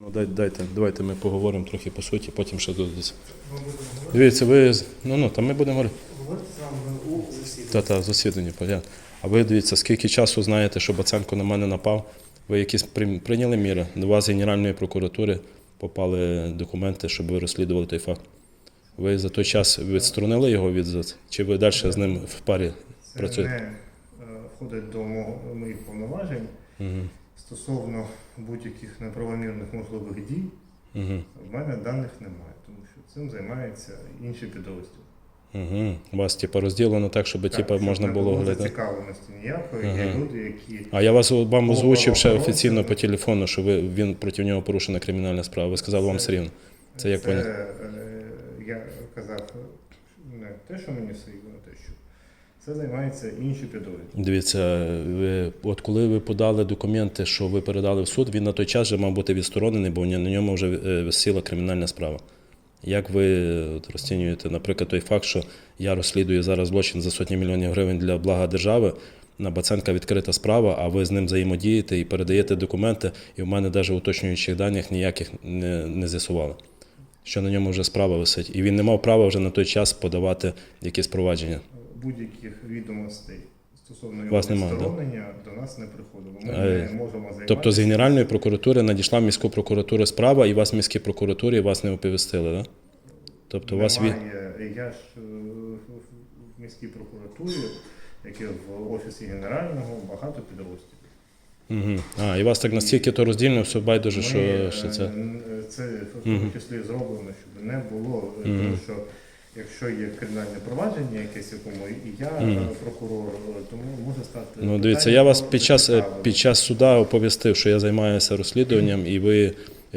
Ну, дай, дайте, давайте ми поговоримо трохи по суті, потім ще додаться. Дивіться, ви. Ну ну там ми будемо говорити. У засіданні. Та та засідання, понятно. А ви дивіться, скільки часу знаєте, що Баценко на мене напав? Ви якісь прийняли міри? До вас з Генеральної прокуратури попали документи, щоб ви розслідували той факт. Ви за той час відсторонили його від чи ви далі з ним в парі Це працюєте? не е, входить до мого- моїх повноважень Угу. Стосовно будь-яких неправомірних можливих дій. Угу. В мене даних немає, тому що цим займаються інші підрозділи. Угу. У вас типу, розділено так, щоб Так, типу, щоб можна не було глядати. зацікавленості ніякої. Є люди, які А я вас вам озвучив ще офіційно по телефону, що ви він проти нього порушена кримінальна справа. Ви сказали вам Це- все рівно. Це як поняти? е, я казав не те, що мені все рівно, те, що це займаються інші підрозділи. Дивіться, ви, от коли ви подали документи, що ви передали в суд, він на той час вже мав бути відсторонений, бо на ньому вже е, висіла кримінальна справа. Як ви от, розцінюєте, наприклад, той факт, що я розслідую зараз злочин за сотні мільйонів гривень для блага держави, на Баценка відкрита справа, а ви з ним взаємодієте і передаєте документи, і в мене навіть уточнюючих даних ніяких не, не з'ясували, що на ньому вже справа висить. І він не мав права вже на той час подавати якісь провадження. Будь-яких відомостей стосовно його Вас да? до нас не приходило. Ми Е, не можемо займатися. Тобто з Генеральної прокуратури надійшла міську прокуратуру справа, і вас в міській прокуратурі вас не оповістили, так? Тобто у вас від... Я ж е, в- міській прокуратурі, як і в офісі генерального, багато підрозділів. Угу. А, і вас так настільки то роздільно, все байдуже, що, що е, це. Це в тому числі зроблено, щоб не було, Мгм. тому що якщо є кримінальне провадження, якесь якому і я е, прокурор, е, тому може стати. Ну, дивіться, я вас під час, е, під час суда оповістив, що я займаюся розслідуванням, і ви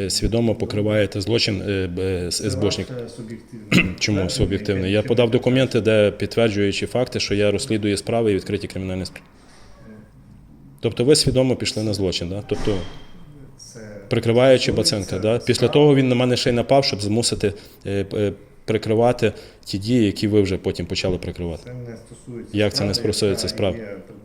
свідомо покриваєте злочин суб'єктивне Чому суб'єктивно? Я подав документи, де підтверджуючи факти, що я розслідую справи і відкриті кримінальні справи. Тобто ви свідомо пішли на злочин, да? тобто прикриваючи Баценка. Да? Після того він на мене ще й напав, щоб змусити прикривати ті дії, які ви вже потім почали прикривати. Це не стосується. Як це не стосується справ?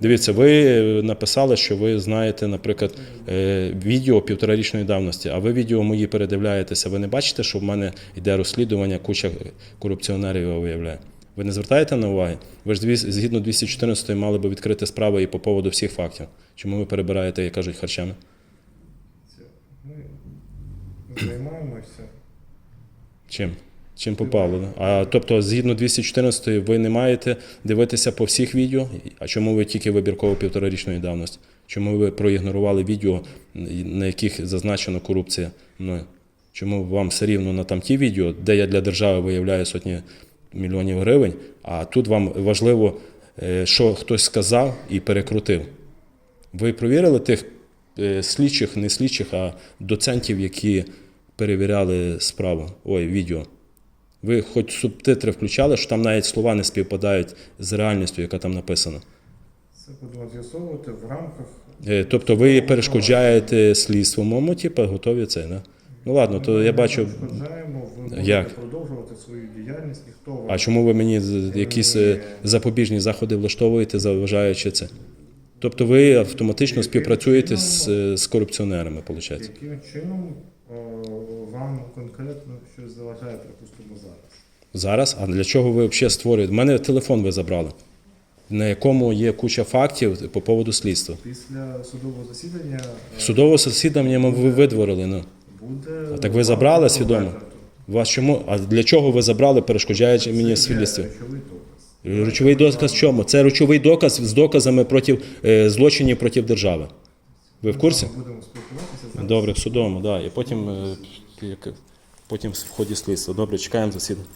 Дивіться, ви написали, що ви знаєте, наприклад, е, відео півторарічної давності, а ви відео мої передивляєтеся. Ви не бачите, що в мене йде розслідування, куча корупціонерів виявляє. Ви не звертаєте на уваги? Ви ж згідно 214 мали би відкрити справи і по поводу всіх фактів. Чому ви перебираєте, як кажуть, харчами? Ми займаємося. Чим? Чим попало? А тобто, згідно 214 ви не маєте дивитися по всіх відео. А чому ви тільки вибірково півторарічної давності? Чому ви проігнорували відео, на яких зазначено корупція мною? Чому вам все рівно на там ті відео, де я для держави виявляю сотні мільйонів гривень, а тут вам важливо, е, що хтось сказав і перекрутив? Ви провірили тих е, слідчих, не слідчих, а доцентів, які перевіряли справу, ой, відео? Ви хоч субтитри включали, що там навіть слова не співпадають з реальністю, яка там написана. Це будемо з'ясовувати в рамках. Е, Тобто ви перешкоджаєте слідству моєму, типу, готові це, да? Ну ладно, то я бачу. Перешкоджаємо, ви Як? продовжувати свою діяльність, ніхто вам А чому ви мені якісь е, запобіжні заходи влаштовуєте, заважаючи це? Тобто ви автоматично співпрацюєте з, е, з корупціонерами, виходить? яким чином вам конкретно щось заважає, припустимо, зараз? Зараз? А для чого ви взагалі створюєте? У мене телефон ви забрали, на якому є куча фактів по поводу слідства. Після судового засідання е, Судове засідання ми ви видворили. Ну. буде. А так ви забрали свідомо? Вас чому? А для чого ви забрали, перешкоджаючи мені свідоцтво? речовий доказ. Речовий доказ в чому? Це речовий доказ з доказами проти е, злочинів проти держави. Ви в курсі? Будемо спілкуватися. Добре, в судовому, да. І потім, е, як- потім в ході слідства. Добре, чекаємо засідання.